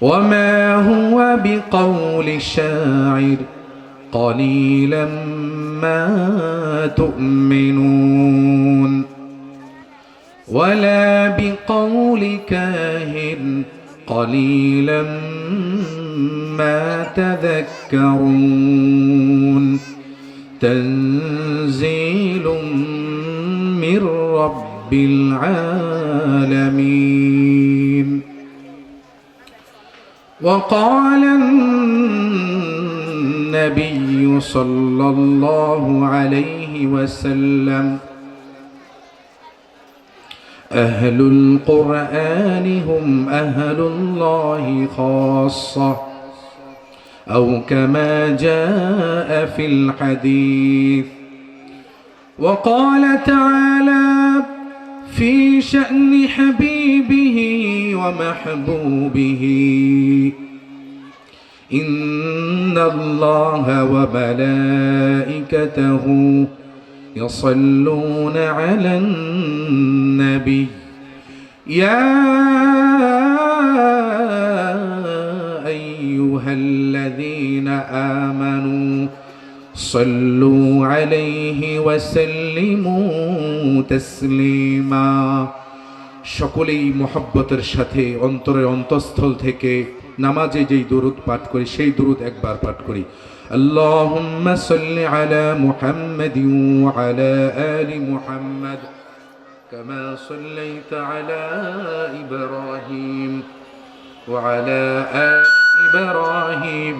وما هو بقول شاعر قليلا ما تؤمنون ولا بقول كاهن قليلا ما تذكرون تنزيل من رب العالمين وقال النبي صلى الله عليه وسلم أهل القرآن هم أهل الله خاصة أو كما جاء في الحديث. وقال تعالى في شأن حبيبه ومحبوبه. إن الله وملائكته يصلون على النبي. يا أيها الذين آمنوا صلوا عليه وسلموا تسليما সকলেই মহব্বতের সাথে অন্তরের অন্তঃস্থল থেকে নামাজে যেই দুরুদ পাঠ করি সেই দুরুদ একবার পাঠ করি اللهم صل على محمد وعلى آل محمد كما صليت على إبراهيم وعلى آل إبراهيم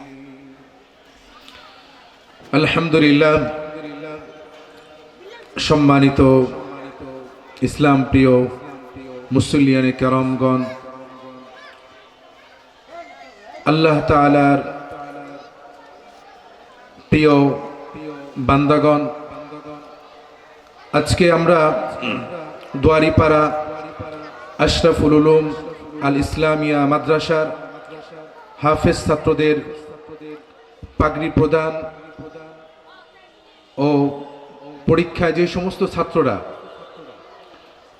আলহামদুলিল্লাহ, সম্মানিত ইসলাম প্রিয় মুসলিয়ানে করমগণ, আল্লাহ তালার প্রিয় বান্দাগণ, আজকে আমরা দুয়ারিপাড়া আশরাফুল উলুম আল ইসলামিয়া মাদ্রাসার হাফেজ ছাত্রদের পাগড়ি প্রদান ও পরীক্ষায় যে সমস্ত ছাত্ররা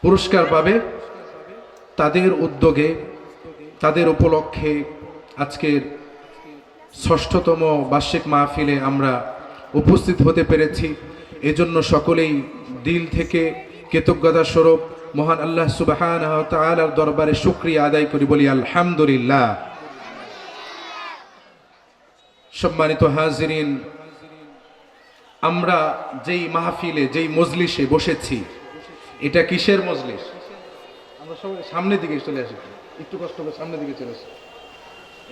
পুরস্কার পাবে, তাদের উদ্যোগে, তাদের উপলক্ষে আজকের ষষ্ঠতম বার্ষিক মাহফিলে আমরা উপস্থিত হতে পেরেছি। এজন্য সকলেই দিল থেকে কৃতজ্ঞতা স্বরূপ মহান আল্লাহ সুবাহান তালার দরবারে শুক্রিয়া আদায় করি, বলি আলহামদুলিল্লাহ। সম্মানিত হাজিরিন আমরা যেই মাহফিলে, যেই মজলিসে বসেছি, এটা কিসের মজলিস? আমরা সবাই সামনের দিকে চলে আসি একটু। কষ্ট করে সামনের দিকে চলে আসি।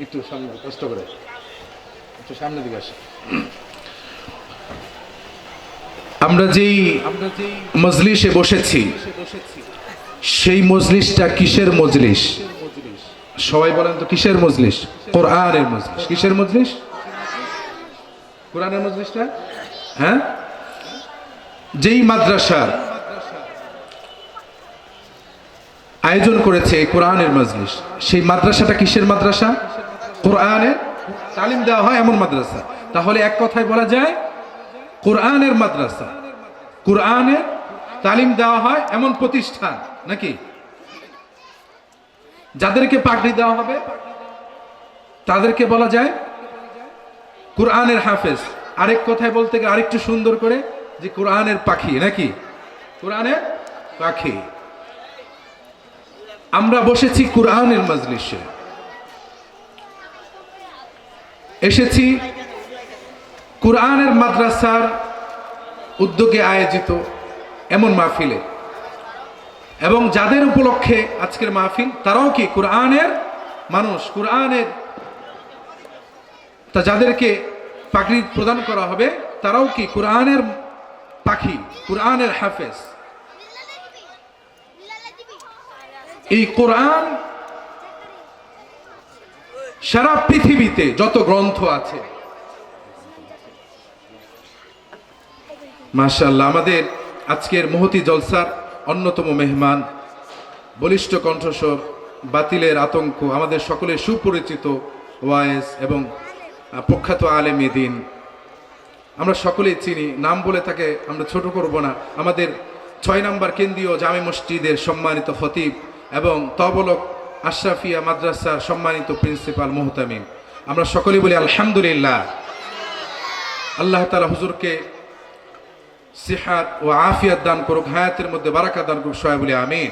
একটু সামনে কষ্ট করে। একটু সামনের দিকে আসি। আমরা যেই আমরা যেই মজলিসে বসেছি, সেই মজলিসটা কিসের মজলিস? সবাই বলেন তো কিসের মজলিস? কোরআনের মজলিস। কিসের মজলিস? কোরআনের মজলিসটা? হ্যাঁ? যেই মাদ্রাসা আয়োজন করেছে কোরআনের মজলিস, সেই মাদ্রাসাটা কিসের মাদ্রাসা? কোরআনের তালিম দেওয়া হয় এমন মাদ্রাসা। তাহলে এক কথায় বলা যায়, কোরআনের মাদ্রাসা। কোরআনের তালিম দেওয়া হয় এমন প্রতিষ্ঠান, নাকি? যাদেরকে পাগড়ি দেওয়া হবে, তাদেরকে বলা যায় কোরআনের হাফেজ। আরেক কথায় বলতে গেলে আরেকটু সুন্দর করে যে কোরআনের পাখি, নাকি? কোরআনের পাখি। আমরা বসেছি কোরআনের মজলিসে। এসেছি কোরআনের মাদ্রাসার উদ্যোগে আয়োজিত এমন মাহফিলে। এবং যাদের উপলক্ষে আজকের মাহফিল, তারাও কি কোরআনের মানুষ? কোরআনের তা যাদেরকে পাগড়ি প্রদান করা হবে, তারাও কি কোরআনের পাখি, কোরআনের হাফেজ? এই কোরআন সারা পৃথিবীতে যত গ্রন্থ আছে মাশাল্লাহ আমাদের আজকের মহতি জলসার অন্যতম মেহমান, বলিষ্ঠ কণ্ঠস্বর, বাতিলের আতঙ্ক, আমাদের সকলের সুপরিচিত ওয়াইস এবং প্রখ্যাত আলেম দিন। আমরা সকলেই চিনি, নাম বলে তাকে আমরা ছোট করব না। আমাদের ছয় নম্বর কেন্দ্রীয় জামে মসজিদের সম্মানিত ফতিব এবং তবলক আশরাফিয়া মাদ্রাসার সম্মানিত প্রিন্সিপাল মোহতামিম। আমরা সকলেই বলি আলহামদুলিল্লাহ। আল্লাহ তালা হুজুরকে সিহাত ও আফিয়াত দান করুক, হায়াতের মধ্যে বারাকা দান করুক, সবাই বলি আমিন।